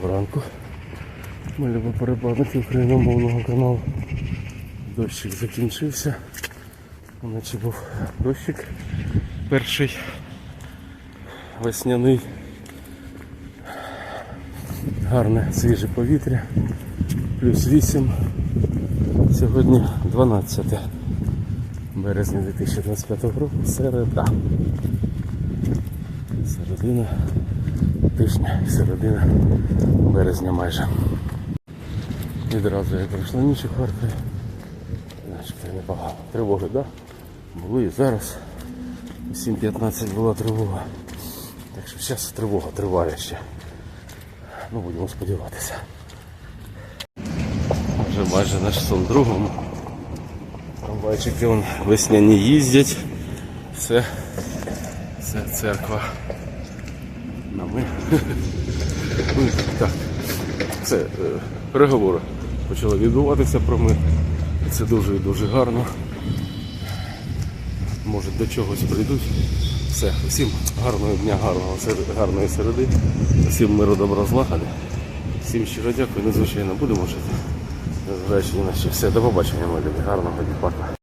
Доброго ранку. Ми любимо перепадники україномовного каналу. Дощик закінчився. Вночі був дощик. Перший весняний. Гарне свіже повітря. Плюс 8. Сьогодні 12 березня 2025 року. Середа. Середина тижня, середина березня майже. Відразу я пройшла ніч у Харкові. Начебто непогано. Тривоги, так? Да? Були і зараз. О 7.15 була тривога. Так що зараз тривога триває ще. Ну, будемо сподіватися. Вже майже наш сон другому. Трамвайчики весняні їздять. Все, це церква. Ми. Ну, так. Це е, переговори почали відбуватися про мир. Це дуже і дуже гарно. Може до чогось прийдуть. Все, всім гарного дня, гарного, гарної середи, всім миру, добра, злагоди. Всім щиро дякую, надзвичайно будемо жити. Незважаючи на що. Все, до побачення, мої любі. Гарного дня.